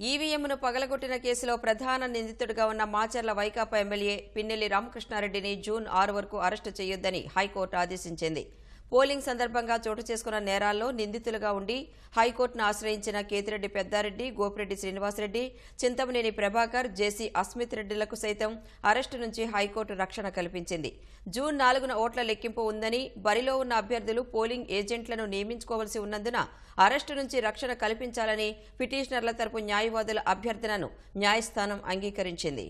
ఈవీఎంను పగలగొట్టిన కేసులో ప్రధాన నిందితుడిగా ఉన్న మాచర్ల వైకాపా ఎమ్మెల్యే పిన్నెల్లి రామకృష్ణారెడ్డిని జూన్ ఆరు వరకు అరెస్టు చేయొద్దని హైకోర్టు ఆదేశించింది. పోలింగ్ సందర్భంగా చోటు చేసుకున్న నేరాల్లో నిందితులుగా ఉండి హైకోర్టును ఆశ్రయించిన కేతిరెడ్డి పెద్దారెడ్డి గోపిరెడ్డి శ్రీనివాసరెడ్డి చింతమనేని ప్రభాకర్ జేసీ అస్మిత్ రెడ్డిలకు సైతం అరెస్టు నుంచి హైకోర్టు రక్షణ కల్పించింది. జూన్ నాలుగున ఓట్ల లెక్కింపు ఉందని బరిలో ఉన్న అభ్యర్థులు పోలింగ్ ఏజెంట్లను నియమించుకోవాల్సి ఉన్నందున అరెస్టు నుంచి రక్షణ కల్పించాలని పిటిషనర్ల తరపు న్యాయవాదుల అభ్యర్థనను న్యాయస్థానం అంగీకరించింది.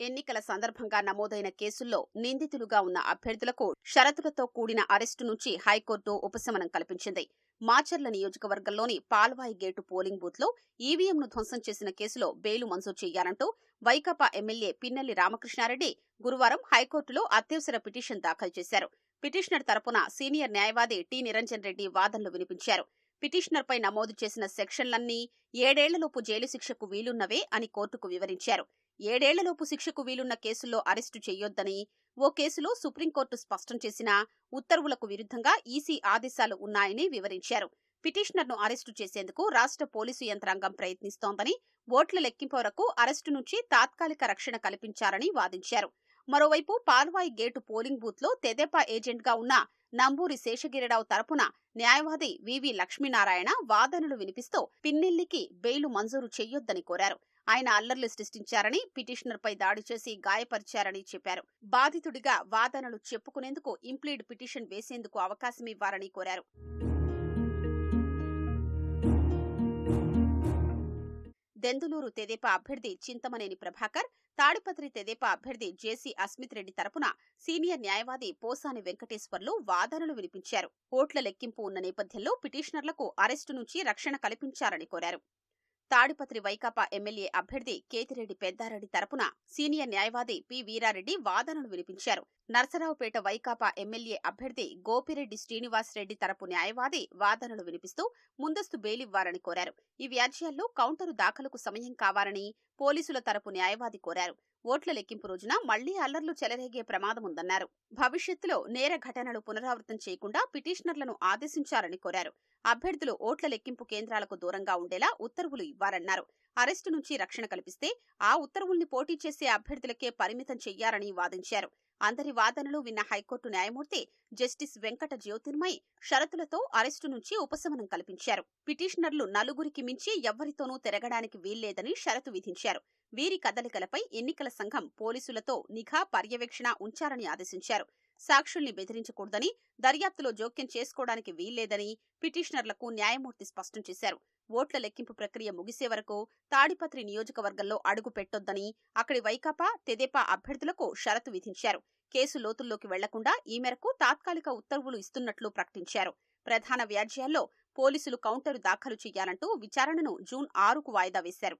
ఎన్నికల సందర్భంగా నమోదైన కేసుల్లో నిందితులుగా ఉన్న అభ్యర్థులకు షరతులతో కూడిన అరెస్టు నుంచి హైకోర్టు ఉపశమనం కల్పించింది. మాచర్ల నియోజకవర్గంలోని పాల్వాయి గేటు పోలింగ్ బూత్లో ఈవీఎంను ధ్వంసం చేసిన కేసులో బెయిలు మంజూరు చేయాలంటూ వైకాపా ఎమ్మెల్యే పిన్నెల్లి రామకృష్ణారెడ్డి గురువారం హైకోర్టులో అత్యవసర పిటిషన్ దాఖలు చేశారు. పిటిషనర్ తరపున సీనియర్ న్యాయవాది టి. నిరంజన్ రెడ్డి వాదనలు వినిపించారు. పిటిషనర్పై నమోదు చేసిన సెక్షన్లన్నీ ఏడేళ్ళలోపు జైలు శిక్షకు వీలున్నవే అని కోర్టుకు వివరించారు. ఏడేళ్ళలోపు శిక్షకు వీలున్న కేసుల్లో అరెస్టు చేయొద్దని ఓ కేసులో సుప్రీంకోర్టు స్పష్టం చేసిన ఉత్తర్వులకు విరుద్ధంగా ఈసీ ఆదేశాలు ఉన్నాయని వివరించారు. పిటిషనర్ను అరెస్టు చేసేందుకు రాష్ట్ర పోలీసు యంత్రాంగం ప్రయత్నిస్తోందని ఓట్ల లెక్కింపు వరకు అరెస్టు నుంచి తాత్కాలిక రక్షణ కల్పించారని వాదించారు. మరోవైపు పాల్వాయి గేటు పోలింగ్ బూత్లో తెదేపా ఏజెంట్గా ఉన్న నంబూరి శేషగిరిరావు తరపున న్యాయవాది వివి లక్ష్మీనారాయణ వాదనలు వినిపిస్తూ పిన్నెల్లికి బెయిలు మంజూరు చెయ్యొద్దని కోరారు. ఆయన అల్లర్లు సృష్టించారని పిటిషనర్పై దాడి చేసి గాయపరిచారని చెప్పారు. బాధితుడిగా వాదనలు చెప్పుకునేందుకు ఇంప్లీడ్ పిటిషన్ వేసేందుకు అవకాశం ఇవ్వాలని కోరారు. దెందులూరు తెదేపా అభ్యర్థి చింతమనేని ప్రభాకర్ తాడిపత్రి తెదేపా అభ్యర్థి జేసీ అస్మిత్ రెడ్డి తరపున సీనియర్ న్యాయవాది పోసాని వెంకటేశ్వర్లు వాదనలు వినిపించారు. ఓట్ల లెక్కింపు ఉన్న నేపథ్యంలో పిటిషనర్లకు అరెస్టు నుంచి రక్షణ కల్పించారని కోరారు. తాడిపత్రి వైకాపా ఎమ్మెల్యే అభ్యర్థి కేతిరెడ్డి పెద్దారెడ్డి తరపున సీనియర్ న్యాయవాది పి వీరారెడ్డి వాదనలు వినిపించారు. నర్సరావుపేట వైకాపా ఎమ్మెల్యే అభ్యర్థి గోపిరెడ్డి శ్రీనివాస్ రెడ్డి తరపు న్యాయవాది వాదనలు వినిపిస్తూ ముందస్తు బెయిలివ్వాలని కోరారు. ఈ వ్యాజ్యాల్లో కౌంటరు దాఖలకు సమయం కావాలని పోలీసుల తరపు న్యాయవాది కోరారు. ఓట్ల లెక్కింపు రోజున మళ్ళీ అల్లర్లు చెలరేగే ప్రమాదముందన్నారు భవిష్యత్తులో నేర ఘటనలు పునరావృతం చేయకుండా పిటిషనర్లను ఆదేశించాలని కోరారు. అభ్యర్థులు ఓట్ల లెక్కింపు కేంద్రాలకు దూరంగా ఉండేలా ఉత్తర్వులు ఇవ్వాలన్నారు. అరెస్టు నుంచి రక్షణ కల్పిస్తే ఆ ఉత్తర్వుల్ని పోటీ చేసే అభ్యర్థులకే పరిమితం చెయ్యాలని వాదించారు. అందరి వాదనలు విన్న హైకోర్టు న్యాయమూర్తి జస్టిస్ వెంకట జ్యోతిర్మయ్ షరతులతో అరెస్టు నుంచి ఉపశమనం కల్పించారు. పిటిషనర్లు నలుగురికి మించి ఎవ్వరితోనూ తిరగడానికి వీల్లేదని షరతు విధించారు. వీరి కదలికలపై ఎన్నికల సంఘం పోలీసులతో నిఘా పర్యవేక్షణ ఉంచారని ఆదేశించారు. సాక్షుల్ని బెదిరించకూడదని దర్యాప్తులో జోక్యం చేసుకోవడానికి వీల్లేదని పిటిషనర్లకు న్యాయమూర్తి స్పష్టం చేశారు. ఓట్ల లెక్కింపు ప్రక్రియ ముగిసే వరకు తాడిపత్రి నియోజకవర్గంలో అడుగు పెట్టొద్దని అక్కడి వైకాపా తెదేపా అభ్యర్థులకు షరతు విధించారు. కేసు లోతుల్లోకి వెళ్ళకుండా ఈ మేరకు తాత్కాలిక ఉత్తర్వులు ఇస్తున్నట్లు ప్రకటించారు. ప్రధాన వ్యాజ్యాల్లో పోలీసులు కౌంటరు దాఖలు చేయాలంటూ విచారణను జూన్ ఆరుకు వాయిదా వేశారు.